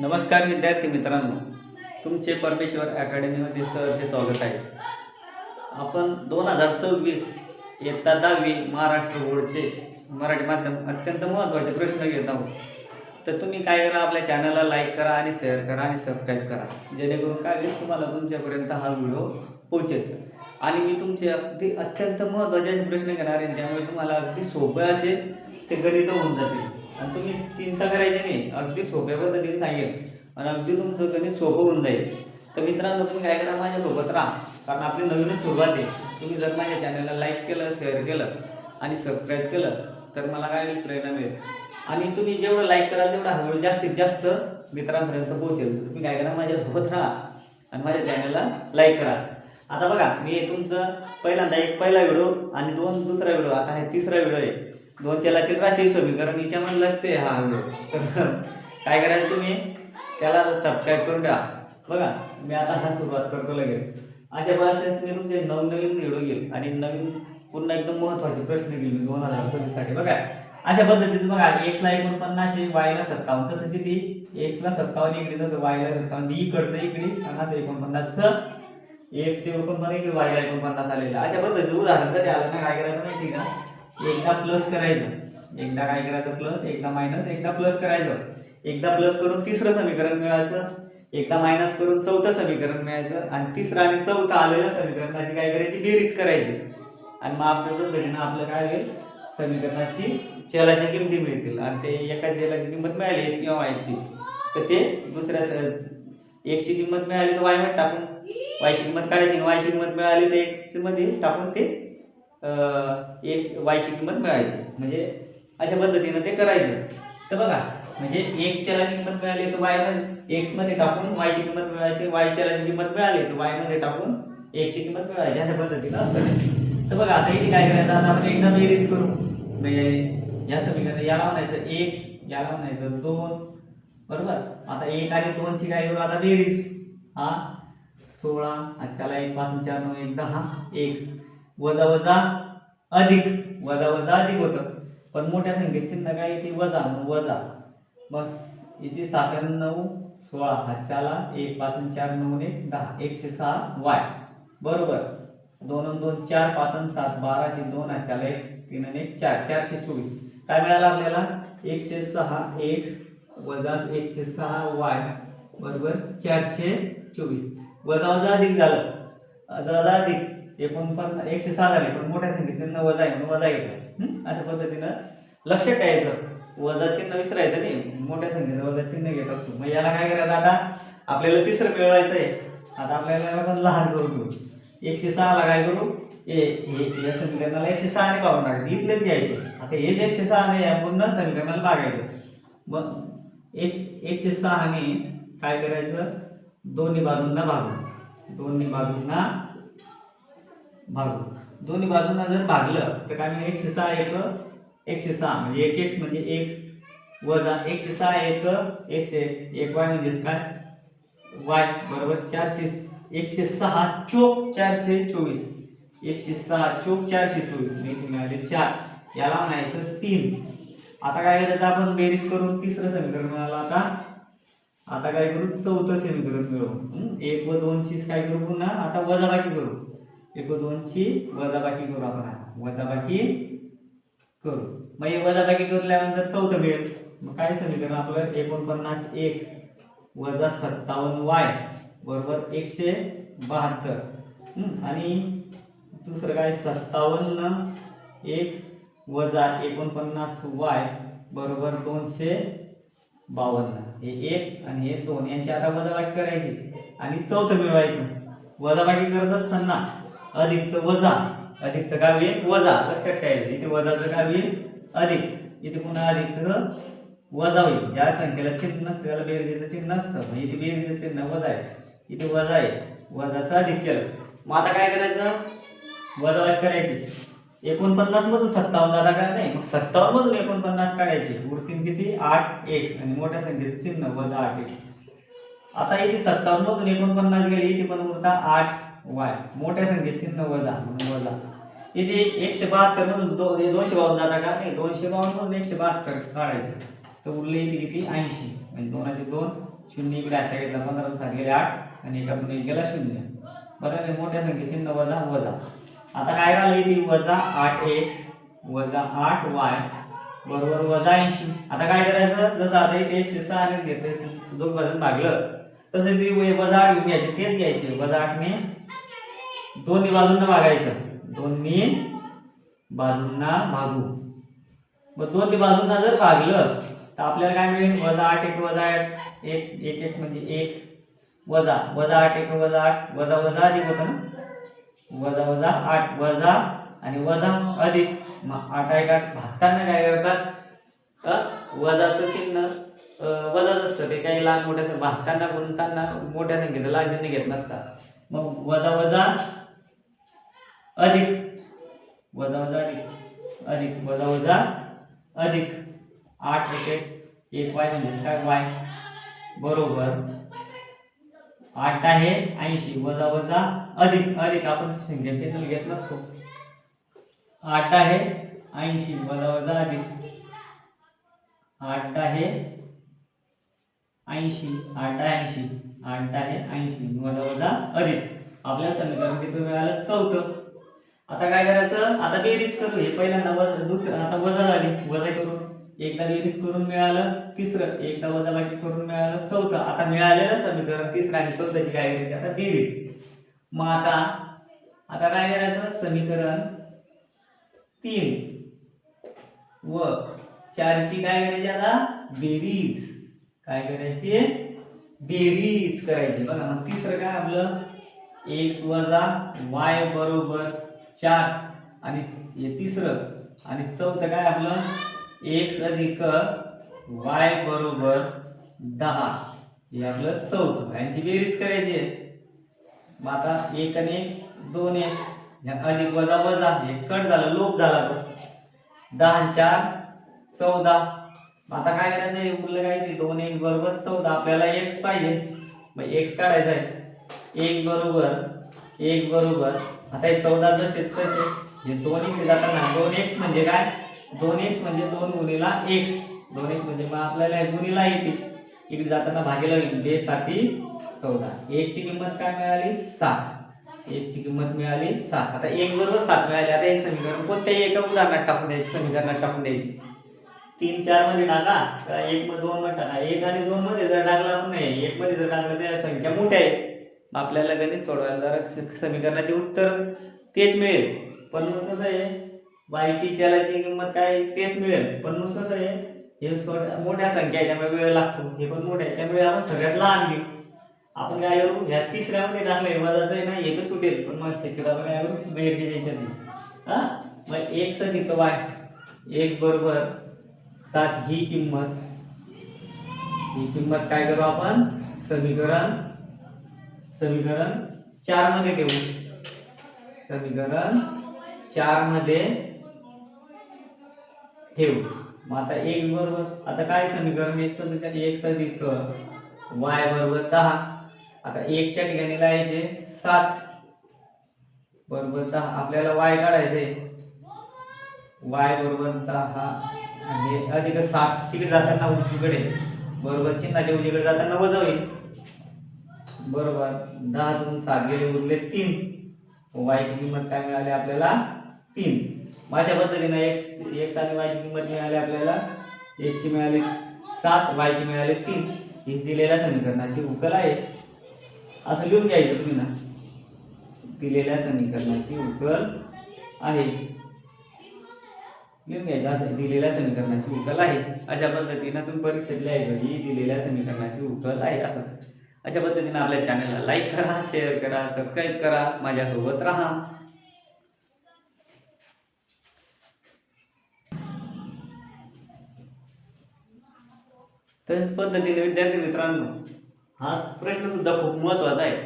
नमस्कार विद्यार्थी मित्रांनो. तुमचे परमेश्वर अकॅडमीमध्ये सहर्ष स्वागत आहे. आपण दोन हजार सव्वीस इयत्ता दहावी महाराष्ट्र बोर्डचे मराठी माध्यम अत्यंत महत्त्वाचे प्रश्न घेत आहोत. तर तुम्ही काय करा आपल्या चॅनलला लाईक करा आणि शेअर करा आणि सबस्क्राईब करा. जेणेकरून काय होईल तुम्हाला तुमच्यापर्यंत हा व्हिडिओ पोहोचेल. आणि मी तुमचे अगदी अत्यंत महत्त्वाचे प्रश्न घेणार आहे त्यामुळे तुम्हाला अगदी सोपे असे ते गणित होऊन जातील. आणि तुम्ही चिंता करायची नाही. अगदी सोप्या पद्धतीने सांगेल आणि अगदी तुमचं गणित सोपं होऊन जाईल. तर मित्रांनो तुम्ही काय करा माझ्यासोबत राहा. कारण आपली नवीनच सुरुवात आहे. तुम्ही जर माझ्या चॅनलला लाईक केलं शेअर केलं आणि सबस्क्राईब केलं तर मला काय होईल प्रेरणा मिळेल. आणि तुम्ही जेवढं लाईक कराल तेवढा हळूहळू जास्तीत जास्त मित्रांपर्यंत पोहोचेल. तुम्ही काय करा माझ्यासोबत राहा. आणि माझ्या चॅनलला लाईक करा. आता बघा मी तुमचं पहिल्यांदा एक पहिला व्हिडिओ आणि दोन दुसरा व्हिडिओ. आता हे तिसरा व्हिडिओ आहे. दोन चलातील राशी समीकरण हिच्यामधलाच आहे हा व्हिडिओ. तर काय करायचं तुम्ही? त्याला सबस्क्राईब करून टाका. बघा मी आता हा सुरुवात करतो लगेच. अशा बऱ्याच मी तुमचे नवनवीन व्हिडिओ घेईल आणि नवीन पूर्ण एकदम महत्त्वाचे प्रश्न घेईल मी दोन हजार सव्वीससाठी. बघा अशा पद्धतीचं बघा एक्सला एकोणपन्नास वायला सत्तावन्न. तसं किती? एक्सला सत्तावन्न इकडे तसं वायला सत्तावन्न इकडचं इकडे पन्नास एकोणपन्नास. एकोणपन्नासचं एक्सचे एकोणपन्नास इकडे वायला एकोणपन्नास आलेलं अशा पद्धतीचं उदाहरण कधी आलं ना काय करायचं माहिती का? एकदा प्लस करायचं. एकदा काय करायचं प्लस एकदा मायनस एकदा प्लस करायचं. एकदा प्लस करून तिसरं समीकरण मिळायचं. एकदा मायनस करून चौथं समीकरण मिळायचं. आणि तिसरं आणि चौथं आलेल्या समीकरणाची काय करायची? बेरीज करायची. आणि मग आपल्याला पद्धतीनं आपलं काय होईल? समीकरणाची चलाच्या किमती मिळतील. आणि ते एका चलाची किंमत मिळाली एस किंवा वायची तर ते दुसऱ्या एकची किंमत मिळाली तर वायमध्ये टाकून वायची किंमत काढायची. वायची किंमत मिळाली तर एक्सची मध्ये टाकून ते एक वायची किंमत मिळायची. म्हणजे अशा पद्धतीनं ते करायचं. तर बघा म्हणजे एक चलाची किंमत मिळाली तर वायला एक्समध्ये टाकून वायची किंमत मिळायची वाय चलाची किंमत मिळाली तर वायमध्ये टाकून एक्सची किंमत मिळायची. अशा पद्धतीनं असतं. तर बघा आता इथे काय करायचं? आता आपण एकदा बेरीज करू. म्हणजे या समीकरण याला म्हणायचं एक याला म्हणायचं दोन. बरोबर? आता एक आणि दोनची काय करू? आता बेरीज हा? सोळा चला एक पाच चार नऊ एक दहा. एक वजा वजा अधिक वजा वजा अधिक होतं. पण मोठ्या संख्येत चिन्ह काय येते वजा मग वजा. बस इथे सात नऊ सोळा हातच्याला एक पाच आणि चार नऊ एक दहा एकशे सहा वाय. बरोबर. दोन दोन चार पाच आणि सात बाराशे दोन हातच्याला एक तीन आणि एक चार चारशे चोवीस. काय मिळालं आपल्याला? एकशे सहा एक वजा एकशे सहा वाय बरोबर चारशे चोवीस. वजा वजा अधिक झालं. वजा अधिक. एकोणपन्नास एकशे सहा झाले पण मोठ्या संख्येचे चिन्ह वजा आहे म्हणून वजा घेतलं. अशा पद्धतीनं लक्षात ठेवायचं. वजा चिन्ह विसरायचं नाही. मोठ्या संख्येचं वजा चिन्ह घेत असतो. मग याला काय करायचं आता? आपल्याला तिसरं मिळवायचं आहे आता आपल्याला आपण लहान करून घेऊ. एकशे सहाला काय करू? ए हे या समीकरणाला एकशे सहाने पाहून टाकायचं इथलेच घ्यायचे. आता हेच एकशे सहाने या पूर्ण समीकरणाला भागायचं. मग एक एकशे सहाने काय करायचं? दोन्ही बाजूंना भागू. दोन्ही बाजूंना भागू. दोन्ही बाजूंना जर भागलं तर काय म्हणजे एकशे सहा एक एकशे सहा. म्हणजे एक एक्स म्हणजे एक्स वजा एकशे सहा एक एकशे एक. वाय म्हणजेच काय? वाय. बरोबर? चारशे एकशे सहा चोक चारशे चोवीस. एकशे सहा चोक चारशे चोवीस. म्हणजे मिळाले चार. याला म्हणायचं तीन. आता काय करायचं? आपण बेरीज करून तिसरं समीकरण मिळालं आता. आता काय करू? चौथं समीकरण मिळवू. एक व दोनची काय करू पुन्हा? आता वजाबाकी करू. एक दोनची वजाबाकी करू आपण आता. वजाबाकी करू. मग हे वजाबाकी करल्यानंतर चौथं मिळेल. मग काय समीकरण आपलं? एकोणपन्नास एक्स वजा सत्तावन्न वाय बरोबर एकशे बहात्तर. आणि दुसरं काय? सत्तावन्न एक वजा एकोणपन्नास वाय बरोबर दोनशे बावन्न. हे एक आणि हे दोन. यांची आता वजाबाकी करायची. आणि चौथं मिळवायचं. वजाबाकी करत असताना अधिकचं वजा अधिकचं काय होईल? वजा. लक्षात ठेवायचं. इथे वजाचं काय होईल? अधिक. इथे पुन्हा अधिकचं वजा होईल. या संख्येला चिन्ह नसतं. त्याला बेरजेचं चिन्ह नसतं. मग इथे बेरजेचं चिन्ह वजा आहे. इथे वजा आहे. वजाचं अधिक केलं. मग आता काय करायचं? वजाबाकी करायची. एकोणपन्नास मधून सत्तावन्न दादा काय नाही. मग सत्तावन्न मधून एकोणपन्नास काढायची. उरतील किती? आठ एक्स आणि मोठ्या संख्येचं चिन्ह वजा आठ एक्स आता इथे सत्तावन्न मधून एकोणपन्नास गेले. इथे पण उरता आठ. वाय. मोठ्या संख्येत चिन्ह वजा म्हणून वजा इथे एकशे बहात्तर मधून दो दोनशे बावन्न जाता का? नाही दोनशे बावन्न मधून एकशे बहात्तर काढायचे. तर उरले इथे किती? ऐंशी. म्हणजे दोनाचे दोन शून्य इकडे आजच्या घेतला पंधरा सात गेले आठ आणि एकातून एक गेला शून्य. बरं आहे मोठ्या संख्येचे चिन्ह वजा वजा आता काय राहिलं इथे? वजा आठ एक्स वजा आठ वाय बरोबर वजा ऐंशी. आता काय करायचं? जसं आता इथे एकशे सहा आणि घेतलं दोन बाजून भागलं. तसं ते वजा आठ घेऊन घ्यायचे तेच घ्यायचे. वजा आठने दोन्ही बाजूंना भागायचं दोन्ही बाजूंना भागू मग दोन्ही बाजूंना जर भागलं तर आपल्याला काय मिळेल? वजा आठ एक वजा आठ. एक एक एक्स म्हणजे एक्स वजा वजा आठ एक वजा आठ. वजा वजा अधिक होतं ना? वजा वजा आठ वजा आणि वजा अधिक. मग आठ एक आठ भागताना काय करतात? वजाचं चिन्ह वजाच असतं. ते काही लहान मोठ्या भागताना गुणताना मोठ्या संख्येचं लहान चिन्ह घेत नसतात. मग वजा वजा अधिक. वजा वजा अधिक. अधिक. वजा वजा अधिक. आठ एक एक वाय म्हणजेच काय? वाय. बरोबर. आठ आहे. ऐंशी. वजा वजा अधिक. अधिक. आपण संख्याचे चिन्ह घेत नसतो आठ आहे. ऐंशी. वजा वजा अधिक. आठ आहे. ऐंशी. आठ आहे ऐंशी. आठ आहे ऐंशी. वजा वजा अधिक. आपल्या समीकरण किती मिळालं? चौथं. आता काय करायचं? आता बेरीज करू हे पहिल्यांदा वजा दुसरं आता वजा झाली वजा करून. एकदा बेरीज करून मिळालं तिसरं एकदा वजा बाकी करून मिळालं चौथं. आता मिळालेलं समीकरण तिसरं आणि चौथ्याची काय करायची आता बेरीज मग आता आता काय करायचं? समीकरण तीन. व चारची काय करायची आता? बेरीज. काय करायची? बेरीज करायची. बघा मग तिसरं काय आपलं? एक्स वजा वाय बरोबर. चार आणि हे तिसरं. आणि चौथं काय आपलं? एक्स अधिक वाय बरोबर दहा. हे आपलं चौथं. यांची बेरीज करायची आहे. मग आता एक आणि एक दोन एक्स अधिक वजा वजा. हे कट झालं लोप झाला तो. दहा चार चौदा. मग आता काय करायचं? आहे उरलं काय ते? दोन एक बरोबर चौदा. आपल्याला एक्स पाहिजे. मग एक्स काढायचा आहे. एक बरोबर एक बरोबर. आता हे चौदा जसेच तसे हे दोन इकडे जाताना दोन एक्स म्हणजे काय? दोन एक्स म्हणजे दोन गुणीला एक्स दोन एक्स म्हणजे मग आपल्याला हे गुणीला येते. इकडे जाताना भागेला होईल बे साती चौदा. एकची किंमत काय मिळाली? सात. एकची किंमत मिळाली? सात. आता एक बरोबर सात मिळाली. आता हे समीकरण कोणत्याही एका उदाहरणात टाकून द्यायची समीकरणात टाकून द्यायची. तीन चारमध्ये टाका तर एक मध्ये दोन मध्ये टाका एक आणि दोन मध्ये जर टाकला पण नाही एक मध्ये जर टाकलं तर संख्या मोठ्या आहे आपल्याला गणित सोडवायला जरा समीकरणाचे उत्तर तेच मिळेल. पण मग कसं आहे वायची चलाची किंमत काय तेच मिळेल. पण मग कसं आहे हे सोड मोठ्या संख्या आहे त्यामुळे वेळ लागतो. हे पण मोठे आहे त्यामुळे आपण सगळ्यात लहान घेऊ आपण काय करू? ह्या तिसऱ्यामध्ये टाकलंय वजाचं आहे ना एकच सुटेल. पण मग शक्यतो आपण काय करू? गैरचे याच्यात मग एक सधिक वाय. एक बरोबर सात ही किंमत. ही किंमत काय करू आपण? समीकरण समीकरण चारमध्ये ठेवू. समीकरण चारमध्ये ठेवू. मग आता एक बरोबर आता काय समीकरण एक समीकरण एक अधिक वाय बरोबर दहा. आता एकच्या ठिकाणी लावायचे सात. बरोबर दहा. आपल्याला वाय काढायचे. वाय बरोबर दहा आणि अधिक सात. तिकडे जाताना उजवीकडे. बरोबर चिन्हाच्या उजवीकडे जाताना वजा होईल. बरोबर. दहा दोन सात गेले उरले तीन. वायची किंमत काय मिळाली आपल्याला? तीन. माझ्या पद्धतीनं पद्धतीने एक्स एक्स आणि वायची किंमत मिळाली आपल्याला. एकची मिळाली सात वायची मिळाली तीन. ही दिलेल्या समीकरणाची उकल आहे. असं लिहून घ्यायचं तुम्ही ना. दिलेल्या समीकरणाची उकल आहे. लिहून घ्यायचं असं. दिलेल्या समीकरणाची उकल आहे. अशा पद्धतीनं तुम्ही परीक्षेत लिहायचं ही दिलेल्या समीकरणाची उकल आहे असं. अशा पद्धतीने आपल्या चॅनलला लाईक करा शेअर करा सबस्क्राईब करा माझ्यासोबत राहा. तसेच पद्धतीने विद्यार्थी मित्रांनो हा प्रश्न सुद्धा खूप महत्त्वाचा आहे.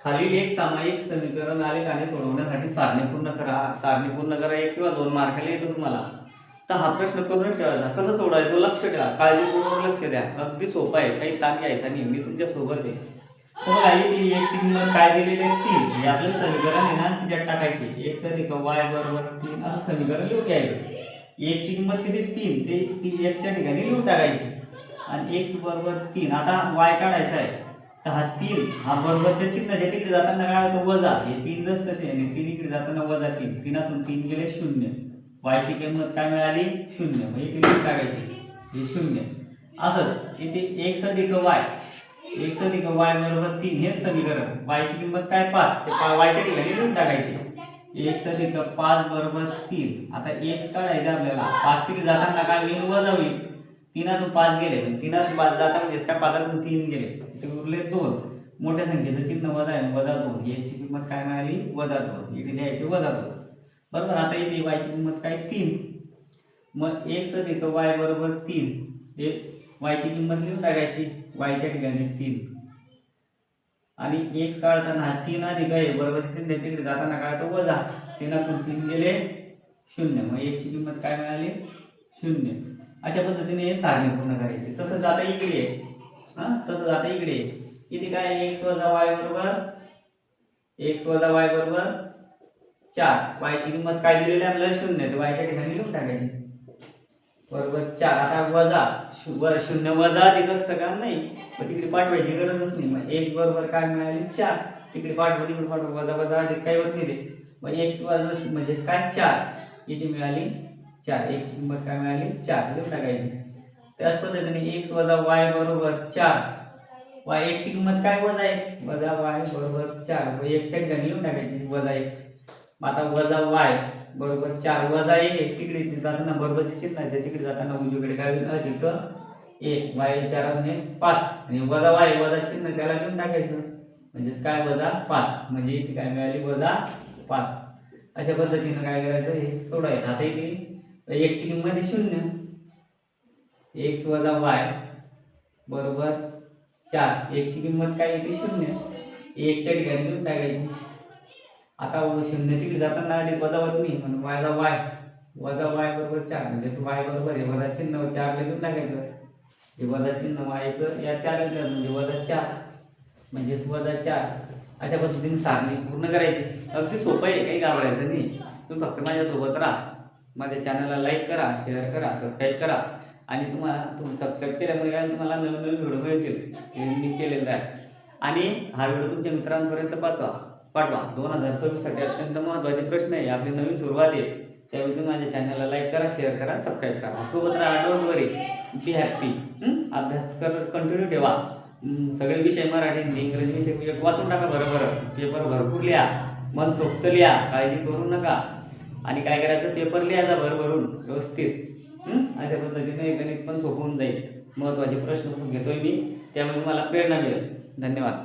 खालील एक सामायिक समीकरण आलेखाने सोडवण्यासाठी सारणी पूर्ण करा सारणी पूर्ण करा एक किंवा दोन मार्काला येतो तुम्हाला. तर हा प्रश्न करूनच ठेवायचा? कसं सोडायचं लक्ष द्या काळजीपूर्वक लक्ष द्या. अगदी सोपा आहे. काही ताण घ्यायचा नाही. मी तुमच्यासोबत आहे. तर बघा ती एकची किंमत काय दिलेली आहे तीन. हे आपलं समीकरण आहे ना तिच्यात टाकायची. एक अधिक वाय बरोबर तीन. असं समीकरण लिहून घ्यायचं. एकची किंमत किती? तीन. ते ती एकच्या ठिकाणी लिहून टाकायची. आणि एक्स बरोबर तीन. आता वाय काढायचा आहे. तर हा तीन. हा बरोबरच्या चिन्हाच्या तिकडे जाताना काय होतं? वजा. हे तीन जस तसे आणि तीन इकडे जाताना वजा तीन. तीनातून तीन गेले शून्य. वायची किंमत काय मिळाली? शून्य. म्हणजे किंमत टाकायची? हे शून्य. असंच. इथे एक्स अधिक वाय एक्स अधिक वाय बरोबर तीन. हेच समीकरण. वायची किंमत काय? पाच. ते वायच्या ठिकाणी लिहून टाकायची. एक्स अधिक पाच बरोबर तीन. आता एक्स काढायचं आपल्याला. पाच तिकडे जाताना काय होईल? वजा होईल. तीनातून पाच गेले. म्हणजे तीनातून पाच जाता म्हणजे काय? पाचातून तीन गेले. ते उरले दोन. मोठ्या संख्येचं चिन्ह वजा आहे. वजा दोन. याची किंमत काय मिळाली? वजा दोन. इथे लिहायची वजा दोन. बरोबर? आता इथे वायची किंमत काय? तीन. मग एक्स अधिक वाय बरोबर तीन. हे वायची किंमत लिहून टाकायची. वायच्या ठिकाणी तीन. आणि एक्स काढताना तीन अधिक आहे बरोबर दिसेल तिकडे जाताना काय होतं? वजा. तीनातून तीन गेले शून्य. मग एकची किंमत काय मिळाली? शून्य. अशा पद्धतीने हे सारणी पूर्ण करायचे. तसं जाता इकडे. हां? हा तसंच इकडे. किती इथे काय? एक्स वजा वाय बरोबर? एक्स वजा वाय बरोबर चार. वायची किंमत काय दिलेली आहे? आपल्याला शून्य तर वायच्या ठिकाणी लिहून टाकायची. बरोबर चार. आता वजा. शु- शून्य वजा अधिक असतं का? नाही. मग तिकडे पाठवायची गरजच नाही. मग एक बरोबर काय मिळाली? चार. तिकडे पाठवा तिकडे पाठवा. वजा वजा अधिक काही होत नाही ते. मग एक वजा म्हणजेच काय? चार. इथे मिळाली? चार. एकची किंमत काय मिळाली? चार. लिहून टाकायची. त्याच पद्धतीने एक्स वजा वाय बरोबर चार. वाय एकची किंमत काय वजा एक? वजा वाय बरोबर चार. मग एकच्या ठिकाणी लिहून टाकायची. वजा एक. आता वजा वाय बरोबर चार वजा एक तिकडे जाताना बरोबरचे चिन्ह आहे तिकडे जाताना उजवीकडे काय होईल? अधिक एक. वाय चार पाच. आणि वजा वाय वजा चिन्ह त्याला घेऊन टाकायचं. म्हणजेच काय? वजा पाच. म्हणजे इथे काय मिळाली? वजा पाच. अशा पद्धतीनं काय करायचं? हे सोडायचं. आता इथे एकची किंमत शून्य. एक्स वजा वाय बरोबर चार. एकची किंमत काय? येते शून्य. एकच्या ठिकाणी घेऊन टाकायची. आता शून्य तिकडे जाताना आधी वजा होत म्हणून वायला वाय. वजा वाय बरोबर चार म्हणजे वाय बरोबर आहे. वजा चिन्ह चार लिहून टाकायचं. हे वजा चिन्ह वायचं या चार म्हणजे वजा चार. म्हणजेच वजा चार. अशा पद्धतीने सारणी पूर्ण करायची. अगदी सोपं आहे काही घाबरायचं नाही. तुम्ही फक्त माझ्यासोबत राहा. माझ्या चॅनलला लाईक करा शेअर करा सबस्क्राईब करा. आणि तुम्हाला तुम्ही सबस्क्राईब केल्यामुळे काय तुम्हाला नवीन नवीन व्हिडिओ मिळतील. हे मी केलेलं आहे. आणि हा व्हिडिओ तुमच्या मित्रांपर्यंत पाचवा पाठवा. दोन हजार सव्वीससाठी अत्यंत महत्त्वाचे प्रश्न आहे. आपली नवीन सुरुवात आहे. त्यावेळी तुम्ही माझ्या चॅनलला लाईक करा शेअर करा सबस्क्राईब करा. सोबत राहा डोंट वरी बी हॅप्पी अभ्यास कर कंटिन्यू ठेवा. सगळे विषय मराठी हिंदी इंग्रजी विषय एक वाचून टाका बरं बरं. पेपर भरपूर लिहा. मन सोक्त लिहा. काळजी करू नका. आणि काय करायचं? पेपर लिहायचा भरभरून. व्यवस्थित. अशा पद्धतीने गणित पण सोपवून जाईल. महत्त्वाचे प्रश्न घेतोय मी. त्यामुळे तुम्हाला प्रेरणा मिळेल. धन्यवाद.